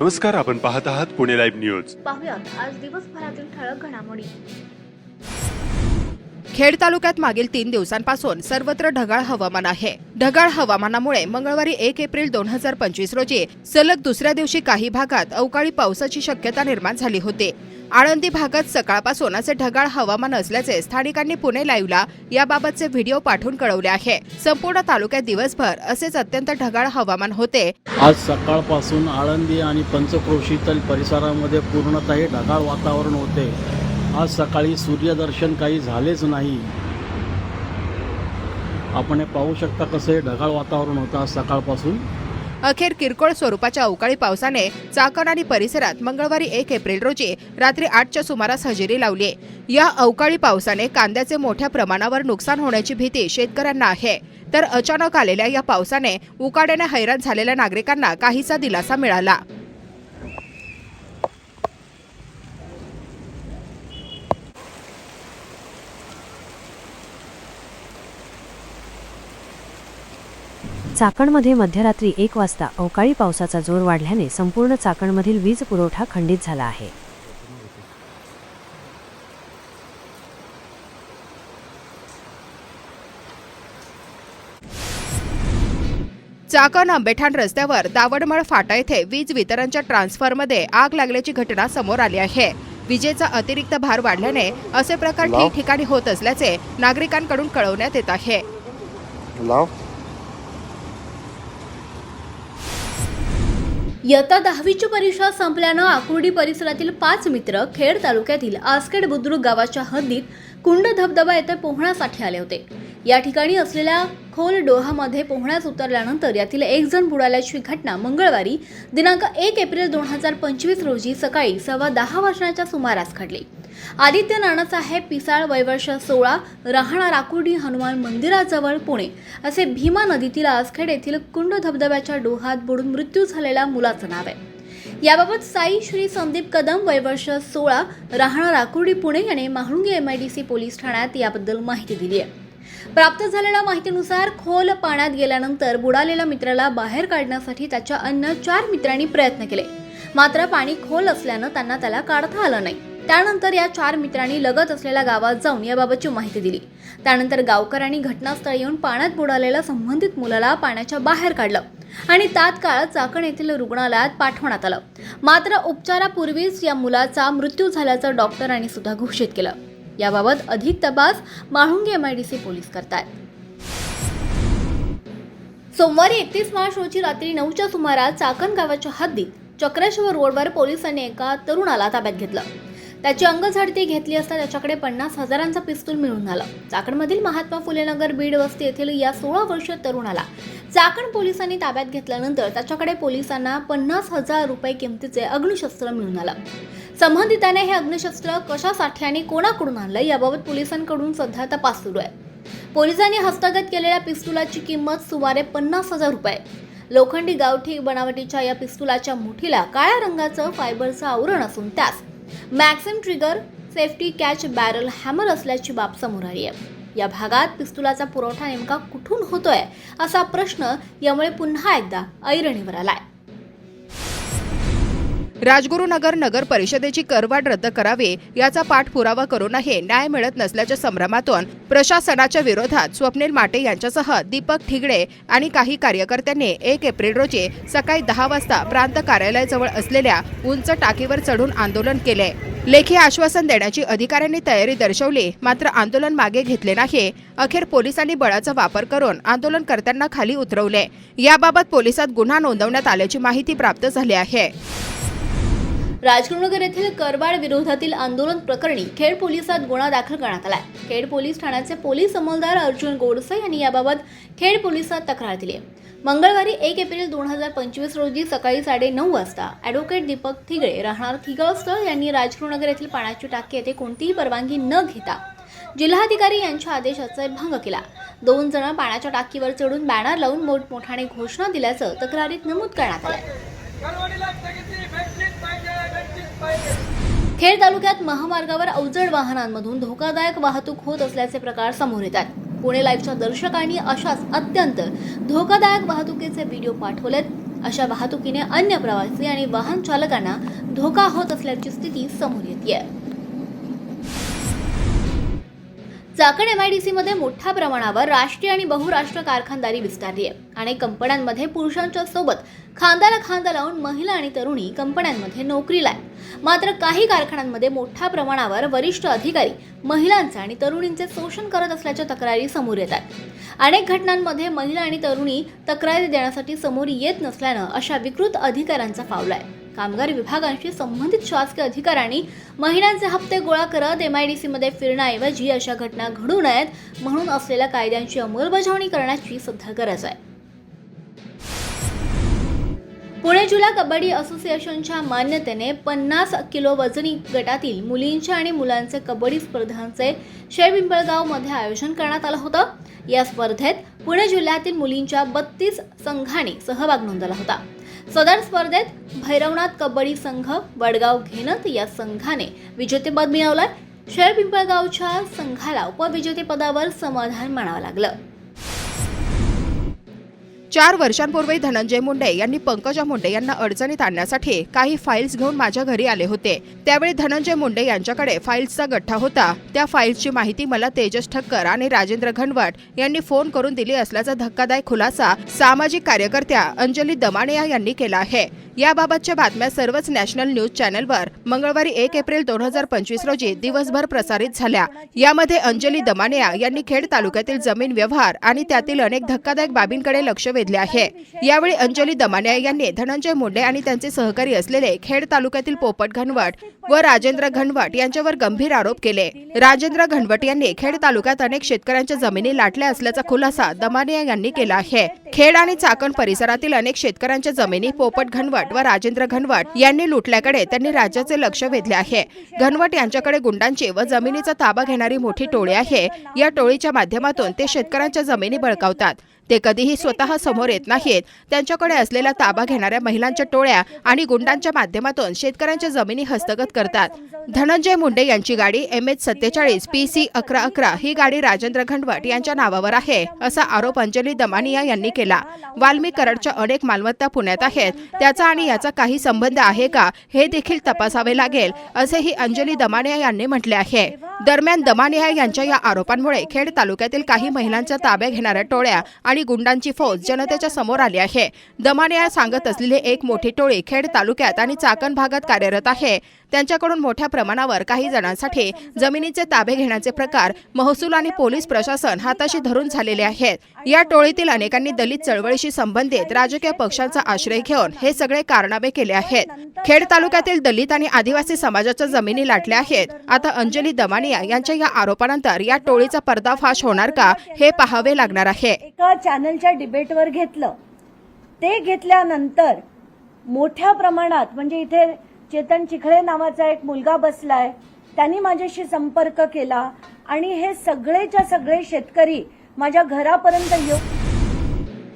नमस्कार आपण पाहत आहात पुणे लाईव्ह न्यूज. पाहूया आज दिवसभरातील ठळक घडामोडी. खेड तालुक्यात मागील तीन दिवसांपासून सर्वत्र ढगाळ हवामान आहे. ढगाळ हवामानामुळे मंगळवारी एक एप्रिल दोन हजार पंचवीस रोजी सलग दुसऱ्या दिवशी काही भागात अवकाळी पावसाची शक्यता निर्माण झाली होती. आळंदी भागात सकाळपासून असे ढगाळ हवामान असल्याचे स्थानिकांनी पुणे लाईव्हला याबाबतचे व्हिडिओ पाठवून कळवले आहे. संपूर्ण तालुक्यात दिवसभर असेच अत्यंत ढगाळ हवामान होते. आज सकाळपासून आळंदी आणि पंचक्रोशीतील परिसरामध्ये पूर्णतः ढगाळ वातावरण होते. आज सकाळी सूर्यदर्शन काही झालेच नाही. आपण हे पाहू शकता कसं हे ढगाळ वातावरण होतं आज सकाळपासून. अखेर किरकोळ स्वरूपाच्या अवकाळी पावसाने चाकण आणि परिसरात मंगळवारी एक एप्रिल रोजी रात्री आठच्या सुमारास हजेरी लावली या अवकाळी पावसाने कांद्याचे मोठ्या प्रमाणावर नुकसान होण्याची भीती शेतकऱ्यांना आहे. तर अचानक आलेल्या या पावसाने उकाड्याने हैराण झालेल्या नागरिकांना काहीसा दिलासा मिळाला. चाकणमध्ये मध्यरात्री एक वाजता अवकाळी पावसाचा जोर वाढल्याने संपूर्ण चाकणमधील वीज पुरवठा खंडित झाला आहे. चाकण आंबेठाण रस्त्यावर दावडमळ फाटा येथे वीज वितरणच्या ट्रान्सफॉर्मरमध्ये आग लागल्याची घटना समोर आली आहे. विजेचा अतिरिक्त भार वाढल्याने असे प्रकार ठिकठिकाणी होत असल्याचे नागरिकांकडून कळवण्यात येत आहे. इयत्ता दहावीची परीक्षा संपल्यानं आकुर्डी परिसरातील पाच मित्र खेड तालुक्यातील आसखेड बुद्रुक गावाच्या हद्दीत कुंड धबधबा येथे पोहण्यासाठी आले होते. या ठिकाणी असलेल्या खोल डोहामध्ये पोहण्यास उतरल्यानंतर यातील एक जण बुडाल्याची घटना मंगळवारी दिनांक एक एप्रिल दोन हजार पंचवीस रोजी सकाळी सव्वा दहा वाजण्याच्या सुमारास घडली. आदित्य नानासाहेब पिसाळ वयवर्ष सोळा राहणा राकुर्डी हनुमान मंदिराजवळ पुणे. असे भीमा नदीतील आसखेड येथील कुंड धबधब्याच्या डोहात बुडून मृत्यू झालेल्या मुलाचं नाव आहे. याबाबत साई श्री संदीप कदम वयवर्ष सोळा राहणा राकुर्डी पुणे याने महाळुंगे सी पोलीस ठाण्यात याबद्दल माहिती दिली आहे. प्राप्त झालेल्या माहितीनुसार खोल पाण्यात गेल्यानंतर बुडालेल्या मित्राला बाहेर काढण्यासाठी त्याच्या अन्य चार मित्रांनी प्रयत्न केले. मात्र पाणी खोल असल्यानं त्यांना त्याला काढता आलं नाही. त्यानंतर या चार मित्रांनी लगत असलेल्या गावात जाऊन याबाबतची माहिती दिली. त्यानंतर गावकऱ्यांनी घटनास्थळी येऊन पाण्यात बुडालेल्या संबंधित मुलाला पाण्याच्या बाहेर काढलं आणि तात्काळ चाकण येथील रुग्णालयात पाठवण्यात आलं. मात्र उपचारापूर्वीच या मुलाचा मृत्यू झाल्याचं डॉक्टरांनी सुद्धा घोषित केलं. याबाबत अधिक तपास Malunge M I D C police करतात सोमवारी एकतीस मार्च रोजी रात्री नऊच्या सुमारास चाकण गावाच्या हद्दीत चक्रेश्वर रोडवर पोलिसांनी एका तरुणाला ताब्यात घेतलं. त्याची अंगझडती घेतली असता त्याच्याकडे पन्नास हजारांचा पिस्तूल मिळून आलं चाकणमधील महात्मा फुले नगर बीड वस्ती येथील या सोळा वर्षीय तरुणाला चाकण पोलिसांनी ताब्यात घेतल्यानंतर त्याच्याकडे पोलिसांना पन्नास हजार रुपये किमतीचे अग्निशस्त्र मिळून आलं. संबंधिताने हे अग्निशस्त्र कशासाठी आणि कोणाकडून आणलं याबाबत पोलिसांकडून सध्या तपास सुरू आहे. पोलिसांनी हस्तगत केलेल्या पिस्तुलाची किंमत सुमारे पन्नास हजार रुपये. लोखंडी गावठी बनावटीच्या या पिस्तुलाच्या मुठीला काळ्या रंगाचं फायबरचं आवरण असून त्यास Maxim trigger safety catch barrel hammer असल्याची बाब समोर आली आहे. या भागात पिस्तुलाचा पुरवठा नेमका कुठून होतोय असा प्रश्न यामुळे पुन्हा एकदा ऐरणीवर आलाय. राजगुरुनगर नगर परिषदेची करवाढ रद्द करावी याचा पाठपुरावा करूनही न्याय मिळत नसल्याच्या संभ्रमातून प्रशासनाच्या विरोधात स्वप्नील माटे यांच्यासह दीपक ठिगडे आणि काही कार्यकर्त्यांनी एक एप्रिल रोजी सकाळी दहा वाजता प्रांत कार्यालयाजवळ असलेल्या उंच टाकीवर चढून आंदोलन केले. लेखी आश्वासन देण्याची अधिकाऱ्यांनी तयारी दर्शवली मात्र आंदोलन मागे घेतले नाही. अखेर पोलिसांनी बळाचा वापर करून आंदोलनकर्त्यांना खाली उतरवले. याबाबत पोलिसात गुन्हा नोंदवण्यात आल्याची माहिती प्राप्त झाली आहे. राजगुरुनगर येथील करवाड विरोधातील आंदोलन प्रकरणी खेड पोलिसात गुन्हा दाखल करण्यात आलाय. खेड पोलीस ठाण्याचे पोलीस अंमलदार अर्जुन गोडसे यांनी याबाबत खेड पोलिसात तक्रार दिली आहे. मंगळवारी एक एप्रिल दोन हजार पंचवीस रोजी सकाळी साडे नऊ वाजता ॲडव्होकेट दीपक थिगळे राहणार थिगळस्थळ यांनी राजगुरुनगर येथील पाण्याची टाकी येथे कोणतीही परवानगी न घेता जिल्हाधिकारी यांच्या आदेशाचा भंग केला. दोन जण पाण्याच्या टाकीवर चढून बॅनर लावून मोठमोठ्याने घोषणा दिल्याचं तक्रारीत नमूद करण्यात आलं खेड तालुक्यात महामार्गावर अवजड वाहनांमधून धोकादायक वाहतूक होत असल्याचे प्रकार समोर येतात पुणे लाईव्हच्या दर्शकांनी अशाच अत्यंत धोकादायक वाहतुकीचे व्हिडिओ पाठवलेत. अशा वाहतुकीने अन्य प्रवासी आणि वाहन चालकांना धोका होत असल्याची स्थिती समोर येते चाकण एमआयडीसी मध्ये मोठ्या प्रमाणावर राष्ट्रीय आणि बहुराष्ट्र कारखानदारी विस्तारली आहे अनेक कंपन्यांमध्ये पुरुषांच्या सोबत खांद्याला खांदा लावून महिला आणि तरुणी कंपन्यांमध्ये नोकरीला आहे मात्र काही कारखान्यांमध्ये मोठ्या प्रमाणावर वरिष्ठ अधिकारी महिलांचे आणि तरुणींचे शोषण करत असल्याच्या तक्रारी समोर येतात अनेक घटनांमध्ये महिला आणि तरुणी तक्रारी देण्यासाठी समोर येत नसल्यानं अशा विकृत अधिकाऱ्यांचा फावला आहे. कामगार विभागांशी संबंधित शासकीय अधिकाऱ्यांनी महिन्यांचे हप्ते गोळा करत सीमध्ये फिरण्याऐवजी अशा घटना घडू नयेत म्हणून असलेल्या कायद्यांची अंमलबजावणी करण्याची सध्या गरज आहे. पुणे जिल्हा कबड्डी असोसिएशनच्या मान्यतेने पन्नास किलो वजनी गटातील मुलींच्या आणि मुलांचे कबड्डी स्पर्धांचे शेळपिंपळगावमध्ये आयोजन करण्यात आलं होतं. या स्पर्धेत पुणे जिल्ह्यातील मुलींच्या बत्तीस संघांनी सहभाग नोंदवला होता. सदर स्पर्धेत भैरवनाथ कबड्डी संघ वडगाव घेनत या संघाने विजेतेपद मिळवलंय शेळपिंपळगावच्या संघाला उपविजेतेपदावर समाधान मानावं लागलं. चार वर्षांपूर्वी धनंजय मुंडे यांनी पंकजा मुंडे यांना अडचणीत आणण्यासाठी काही फाईल्स घेऊन माझ्या घरी आले होते. त्यावेळी धनंजय मुंडे यांच्याकडे फाईल्सचा गठ्ठा होता. त्या फाईल्सची माहिती मला तेजस ठक्कर आणि राजेंद्र घनवट यांनी फोन करून दिली असल्याचा धक्कादायक खुलासा सामाजिक कार्यकर्त्या अंजली दमानिया यांनी केला आहे. याबाबतच्या बातम्या सर्वच नॅशनल न्यूज चॅनलवर मंगळवारी एक एप्रिल दोन हजार पंचवीस रोजी दिवसभर प्रसारित झाल्या. यामध्ये अंजली दमानिया यांनी खेड तालुक्यातील जमीन व्यवहार आणि त्यातील अनेक धक्कादायक बाबींकडे लक्ष वेधले आहे. यावेळी अंजली दमानिया यांनी धनंजय मुंडे आणि त्यांचे सहकारी असलेले खेड तालुक्यातील पोपट घनवट व राजेंद्र घनवट यांच्यावर गंभीर आरोप केले. राजेंद्र घनवट यांनी खेड तालुक्यात अनेक शेतकऱ्यांच्या जमिनी लाटल्या असल्याचा खुलासा दमानिया यांनी केला आहे. खेड आणि चाकण परिसरातील अनेक शेतकऱ्यांच्या जमिनी पोपट घनवट व राजेंद्र घनवट यांनी लुटल्याकडे त्यांनी राज्याचे लक्ष वेधले आहे. घनवट यांच्याकडे गुंडांची व जमिनीचा ताबा घेणारी मोठी टोळी आहे. या टोळीच्या माध्यमातून ते शेतकऱ्यांच्या जमिनी बळकावतात. ते कधीही स्वतः समोर येत नाहीत. त्यांच्याकडे असलेला ताबा घेणाऱ्या महिलांच्या टोळ्या आणि गुंडांच्या माध्यमातून शेतकऱ्यांच्या जमिनी हस्तगत करतात. धनंजय मुंडे यांची गाडी एम एच सत्तेचाळीस पी सी अकरा अकरा ही गाडी राजेंद्र घनवट यांच्या नावावर आहे असा आरोप अंजली दमानिया यांनी केला. वाल्मी कराडच्या अनेक मालमत्ता पुण्यात आहेत. त्याचा आणि याचा काही संबंध आहे का हे देखील तपासावे लागेल असेही अंजली दमानिया यांनी म्हटले आहे. दरम्यान दमानिया यांच्या या आरोपांमुळे खेड तालुक्यातील काही महिलांच्या ताब्या घेणाऱ्या टोळ्या आणि गुंडांची फौज जनतेच्या समोर आली आहे. दमानिया सांगत असलेली एक मोठी टोळी खेड तालुक्यात आणि चाकण भागात कार्यरत आहे. त्यांच्याकडून मोठ्या प्रमाणावर काही जणांसाठी जमिनीचे ताबे घेण्याचे प्रकार महसूल आणि पोलीस प्रशासन हाताशी धरून झालेले आहेत. या टोळीतील अनेकांनी दलित चळवळीशी संबंधित राजकीय पक्षांचा आश्रय घेऊन हे सगळे कारनामे केले आहेत. खेड तालुक्यातील दलित आणि आदिवासी समाजाच्या जमिनी लाटल्या आहेत. आता अंजली दमानिया यांच्या या आरोपानंतर या टोळीचा पर्दाफाश होणार का हे पाहावे लागणार आहे. एका चॅनलच्या डिबेटवर घेतलं. ते घेतल्यानंतर मोठ्या प्रमाणात म्हणजे इथे चेतन चिखळे नावाचा एक मुलगा बसलाय. त्यांनी माझ्याशी संपर्क केला आणि हे सगळेच्या सगळे शेतकरी माझ्या घरापर्यंत येऊ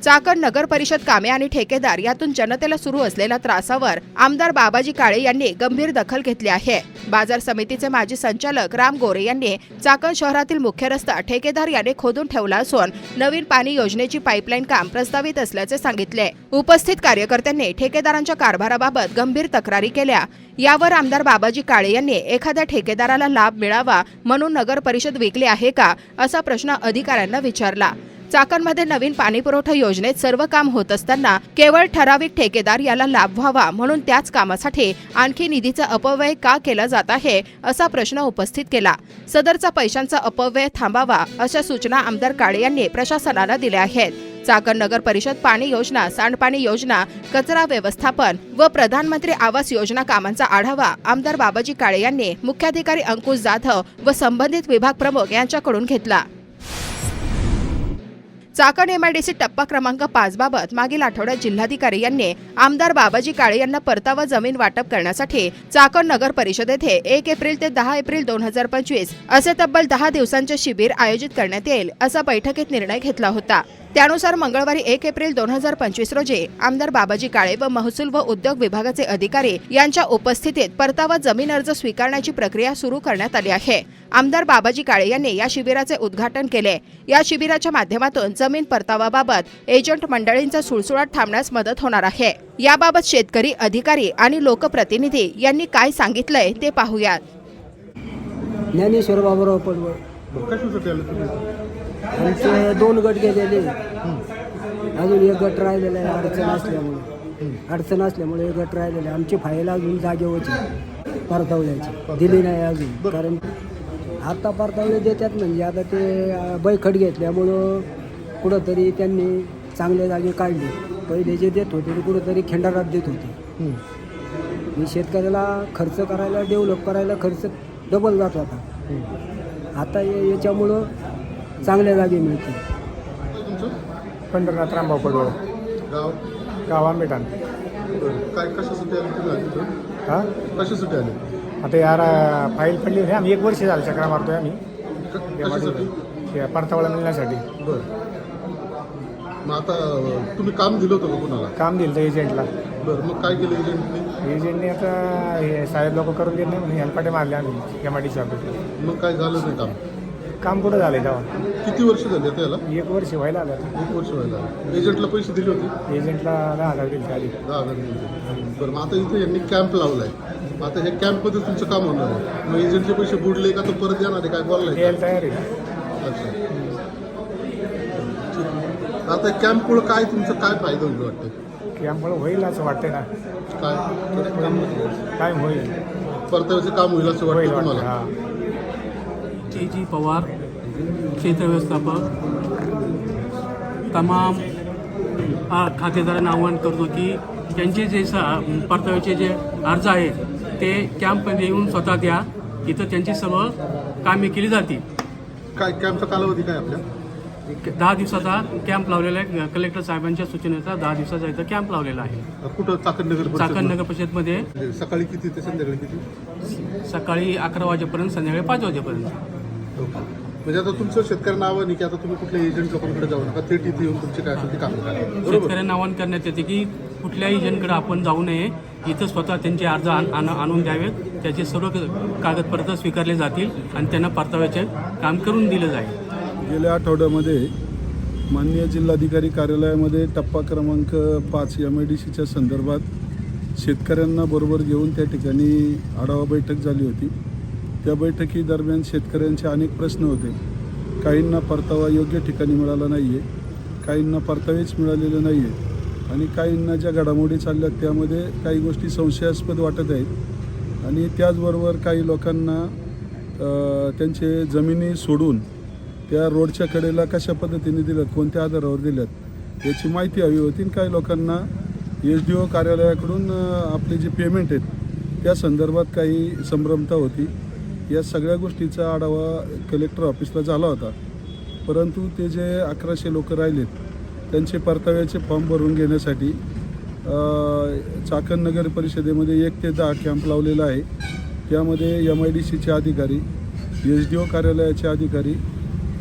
चाकण नगर परिषद कामे आणि ठेकेदार यातून जनतेला सुरू असलेल्या त्रासावर आमदार बाबाजी काळे यांनी गंभीर दखल घेतली आहे. बाजार समितीचे माजी संचालक राम गोरे यांनी चाकण शहरातील मुख्य रस्ता ठेकेदार याने खोदून ठेवला असून नवीन पाणी योजनेची पाईपलाईन काम प्रस्तावित असल्याचे सांगितले. उपस्थित कार्यकर्त्यांनी ठेकेदारांच्या कारभाराबाबत गंभीर तक्रारी केल्या. यावर आमदार बाबाजी काळे यांनी एखाद्या ठेकेदाराला लाभ मिळावा म्हणून नगर परिषद विकली आहे का असा प्रश्न अधिकाऱ्यांना विचारला. चाकणमध्ये नवीन पाणीपुरवठा योजनेत सर्व काम होत असताना केवळ ठराविक ठेकेदार याला लाभ व्हावा म्हणून त्याच कामासाठी आणखी निधीचा अपव्यय का केला जात आहे असा प्रश्न उपस्थित केला. सदरचा पैशांचा अपव्यय थांबावा अशा सूचना आमदार काळे यांनी प्रशासनाला दिल्या आहेत. चाकण नगर परिषद पाणी योजना सांडपाणी योजना कचरा व्यवस्थापन व प्रधानमंत्री आवास योजना कामांचा आढावा आमदार बाबाजी काळे यांनी मुख्याधिकारी अंकुश जाधव व संबंधित विभाग प्रमुख यांच्याकडून घेतला. चाकण एमआयडीसी टप्पा क्रमांक पाच बाबत मागील आठवड्यात जिल्हाधिकारी यांनी आमदार बाबाजी काळे यांना परतावा जमीन वाटप करण्यासाठी चाकण नगर परिषद येथे एक एप्रिल ते दहा एप्रिल दोन हजार पंचवीस असे तब्बल दहा दिवसांचे शिबिर आयोजित करण्यात येईल असा बैठकीत निर्णय घेतला होता. त्यानुसार मंगळवारी एक एप्रिल दोन हजार पंचवीस रोजी आमदार बाबाजी काळे व महसूल व उद्योग विभागाचे अधिकारी यांच्या उपस्थितीत परतावा जमीन अर्ज स्वीकारण्याची प्रक्रिया सुरू करण्यात आली आहे. आमदार बाबाजी काळे यांनी या शिबिराचे उद्घाटन केले. या शिबिराच्या माध्यमातून जमीन परतावाबाबत एजंट मंडळींचा सुळसुळाट थांबण्यास मदत होणार आहे. याबाबत शेतकरी अधिकारी आणि लोकप्रतिनिधी यांनी काय सांगितलंय ते पाहूयात. ज्ञानेश्वर बाबूराव पडवळ. दोन गट गेलेले. अजून एक गट राहिलेला आहे अडचण असल्यामुळे. अडचण असल्यामुळे एक गट राहिलेला आहे. आमची फाईल अजून जागेवरची परतावल्याची दिली नाही अजून. कारण आता परतावले देतात म्हणजे आता ते बैखट घेतल्यामुळं कुठंतरी त्यांनी चांगल्या जागे काढले. पहिले जे देत होते ते कुठंतरी खिंडारात देत होते. मी शेतकऱ्याला खर्च करायला डेव्हलप करायला खर्च डबल जात होता. आता या- याच्यामुळं चांगल्या जागे मिळते. पंढरनाथ रामभाऊ पडवळ. गाव? गाव आंबेठाण बरं. काय कशासाठी आले तुम्ही आज इथं? हा कशासाठी आले आता यार फाईल पडली होती. आम्ही एक वर्ष झालं चक्रा मारतोय आम्ही. क- या कशासाठी? मध्ये- या परतावळा मिळण्यासाठी. बरं. मग आता तुम्ही काम दिलं होतं का कोणाला? काम दिलं तर एजंटला बरं मग काय केलं एजंटने एजंटने आता हे साहेब लोक करून देत नाही म्हणून हेलपाटे मारले आम्ही एम आय डी मग काय झालं नाही काम? काम कुठं झालंय तेव्हा? किती वर्ष झाली आता याला? एक वर्ष व्हायला आलं आता. एक वर्ष व्हायला. एजंटला पैसे दिले होते? एजंटला दहा हजार दिले आधी. दहा हजार दिले होते. बरं मग आता इथे यांनी कॅम्प लावलाय. मग आता ह्या कॅम्पमध्ये तुमचं काम होणार आहे. मग एजंटचे पैसे बुडले का तो परत येणार आहे काय बोललाय का? यायला तयार आहे. अच्छा. आता कॅम्पमुळं काय तुमचं काय फायदा होईल वाटतं? की आम्हाला होईल असं वाटतंय ना. काय? काय होईल. परताव्याचं काम होईल असं होईल वाटतं वाटतं तुम्हाला हा. जी पवार क्षेत्र व्यवस्थापक तमाम आ, खातेदारांना आवाहन करतो की त्यांचे जे स परताव्याचे जे अर्ज आहेत ते कॅम्पमध्ये येऊन स्वतः द्या. इथं त्यांची सर्व कामे केली जातील. काय कॅम्पचा कालावधी काय आपल्या? दहा दिवसाचा कॅम्प लावलेला आहे. कलेक्टर साहेबांच्या सूचनेचा दहा दिवसाचा इथं कॅम्प लावलेला आहे. कुठं चाकण नगर परिषद? चाकण नगर परिषदमध्ये. सकाळी किती ते संध्याकाळी किती? सकाळी अकरा वाजेपर्यंत संध्याकाळी पाच वाजेपर्यंत. म्हणजे आता तुमचं शेतकऱ्यांना आव्हान आहे की आता तुम्ही कुठल्या एजंट लोकांकडे जाऊ नका. थेट इथे येऊन तुमचे काय असेल ते काम करा. शेतकऱ्यांना आवाहन करण्यात येते की कुठल्याही एजंटकडे आपण जाऊ नये. इथं स्वतः त्यांचे अर्ज आण- आण- आणून द्यावेत. त्याचे सर्व कागदपत्र स्वीकारले जातील आणि त्यांना परताव्याचे काम करून दिलं जाईल. गेल्या आठवड्यामध्ये माननीय जिल्हाधिकारी कार्यालयामध्ये टप्पा क्रमांक पाच एम आय डी सीच्या संदर्भात शेतकऱ्यांना बरोबर घेऊन त्या ठिकाणी आढावा बैठक झाली होती. त्या बैठकीदरम्यान शेतकऱ्यांचे अनेक प्रश्न होते. काहींना परतावा योग्य ठिकाणी मिळाला नाही आहे काहींना परतावेच मिळालेले नाही आहे आणि काहींना ज्या घडामोडी चालल्या त्यामध्ये काही गोष्टी संशयास्पद वाटत आहेत आणि त्याचबरोबर काही लोकांना त्यांचे जमिनी सोडून त्या रोडच्या कडेला कशा पद्धतीने दिल्यात कोणत्या आधारावर दिल्यात याची माहिती हवी होती. आणि काही लोकांना एस डी ओ कार्यालयाकडून आपले जे पेमेंट आहेत त्या संदर्भात काही संभ्रमता होती. या सगळ्या गोष्टीचा आढावा कलेक्टर ऑफिसला झाला होता. परंतु ते जे अकराशे लोक राहिलेत त्यांचे परताव्याचे फॉर्म भरून घेण्यासाठी चाकण नगर परिषदेमध्ये एक ते दहा कॅम्प लावलेला आहे. त्यामध्ये एम आय डी सीचे अधिकारी एस डी ओ कार्यालयाचे अधिकारी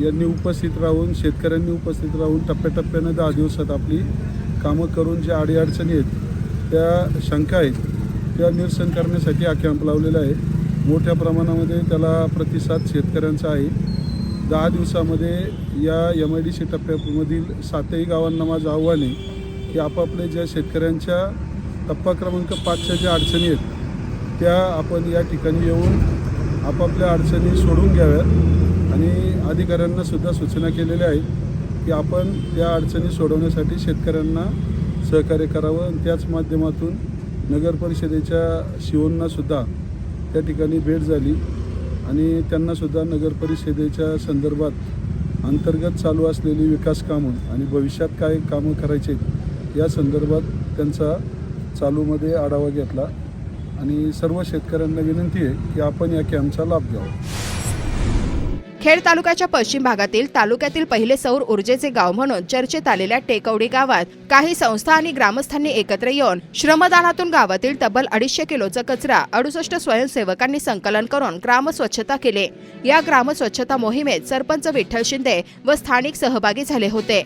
यांनी उपस्थित राहून शेतकऱ्यांनी उपस्थित राहून टप्प्याटप्प्यानं दहा दिवसात आपली कामं करून ज्या अडीअडचणी आहेत त्या शंका आहेत त्या निरसन करण्यासाठी हा कॅम्प लावलेला आहे. मोठ्या प्रमाणामध्ये त्याला प्रतिसाद शेतकऱ्यांचा आहे. दहा दिवसामध्ये या एम आय डी सी टप्प्यामधील सातही गावांना माझं आव्हान आहे की आपापले ज्या शेतकऱ्यांच्या टप्पा क्रमांक पाचच्या ज्या अडचणी आहेत त्या आपण या ठिकाणी येऊन आपापल्या अडचणी सोडून घ्याव्यात. आणि अधिकाऱ्यांना सुद्धा सूचना केलेल्या आहेत की आपण त्या अडचणी सोडवण्यासाठी शेतकऱ्यांना सहकार्य करावं. आणि त्याच माध्यमातून नगर परिषदेच्या शिवोंनासुद्धा त्या ठिकाणी भेट झाली. आणि त्यांनासुद्धा नगर परिषदेच्या संदर्भात अंतर्गत चालू असलेली विकास कामं आणि भविष्यात काय कामं करायचे या संदर्भात त्यांचा चालूमध्ये आढावा घेतला. आणि सर्व शेतकऱ्यांना विनंती आहे की आपण या कॅम्पचा लाभ घ्यावा. खेड तालुक्याच्या पश्चिम भागातील तालुक्यातील पहिले सौर ऊर्जेचे गाव म्हणून चर्चेत आलेल्या टेकवडी गावात काही संस्था आणि ग्रामस्थांनी एकत्र येऊन श्रमदानातून गावातील तब्बल अडीचशे किलोचा कचरा अडुसष्ट स्वयंसेवकांनी संकलन करून ग्रामस्वच्छता केले. या ग्रामस्वच्छता मोहिमेत सरपंच विठ्ठल शिंदे व स्थानिक सहभागी झाले होते.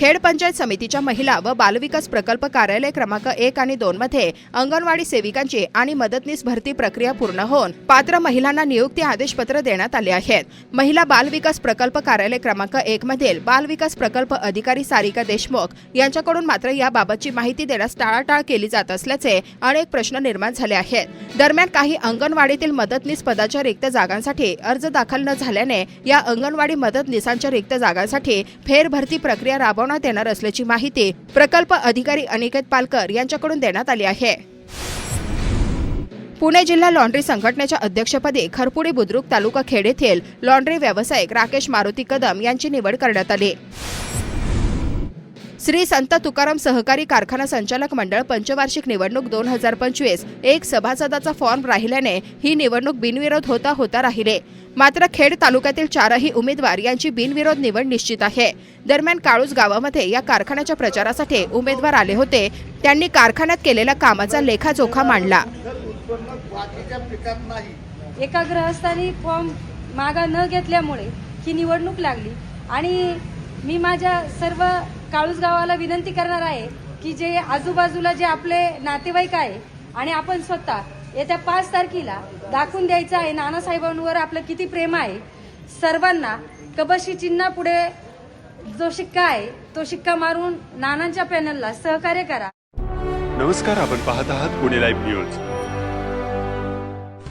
खेड पंचायत समितीच्या महिला व बालविकास प्रकल्प कार्यालय क्रमांक एक आणि दोन मध्ये अंगणवाडी सेविकांची आणि मदतनीस भरती प्रक्रिया पूर्ण होऊन पात्र महिलांना नियुक्ती आदेशपत्र देण्यात आले आहेत. महिला बालविकास प्रकल्प कार्यालय क्रमांक एक मधील बालविकास प्रकल्प अधिकारी सारिका देशमुख यांच्याकडून मात्र याबाबतची माहिती देण्यास टाळाटाळ केली जात असल्याचे अनेक प्रश्न निर्माण झाले आहेत. दरम्यान काही अंगणवाडीतील मदतनीस पदाच्या रिक्त जागांसाठी अर्ज दाखल न झाल्याने या अंगणवाडी मदतनीसांच्या रिक्त जागांसाठी फेरभरती प्रक्रिया राबवण्यात येणार असल्याची माहिती प्रकल्प अधिकारी अनिकेत पालकर यांच्याकडून देण्यात आली आहे. पुणे जिल्हा लॉन्ड्री संघटनेच्या अध्यक्षपदी खरपुडी बुद्रुक तालुका खेड येथील लॉन्ड्री व्यावसायिक राकेश मारुती कदम यांची निवड करण्यात आली. श्री संत तुकाराम सहकारी कारखाना संचालक मंडळ पंचवार्षिक निवडणूक दोन हजार पंचवीस एक सभासदाचा फॉर्म राहिल्याने ही निवडणूक बिनविरोध होता होता राहिले. मात्र खेड तालुक्यातील चारही उमेदवार यांची बिनविरोध निवड निश्चित आहे. दरम्यान काळूस गावामध्ये या कारखान्याच्या प्रचारासाठी उमेदवार आले होते. त्यांनी कारखान्यात केलेल्या कामाचा लेखाजोखा मांडला. एका ग्रहस्थानी फॉर्म मागा न घेतल्यामुळे ही निवडणूक लागली. आणि मी माझ्या सर्व काळूस गावाला विनंती करणार आहे की जे आजूबाजूला जे आपले नातेवाईक आहे आणि आपण स्वतः येत्या पाच तारखेला दाखवून द्यायचं आहे. नानासाहेबांवर आपलं किती प्रेम आहे. सर्वांना कबशी चिन्हा पुढे जो शिक्का आहे तो शिक्का मारून नानांच्या पॅनलला सहकार्य करा. नमस्कार आपण पाहत आहात पुणे लाईव्ह न्यूज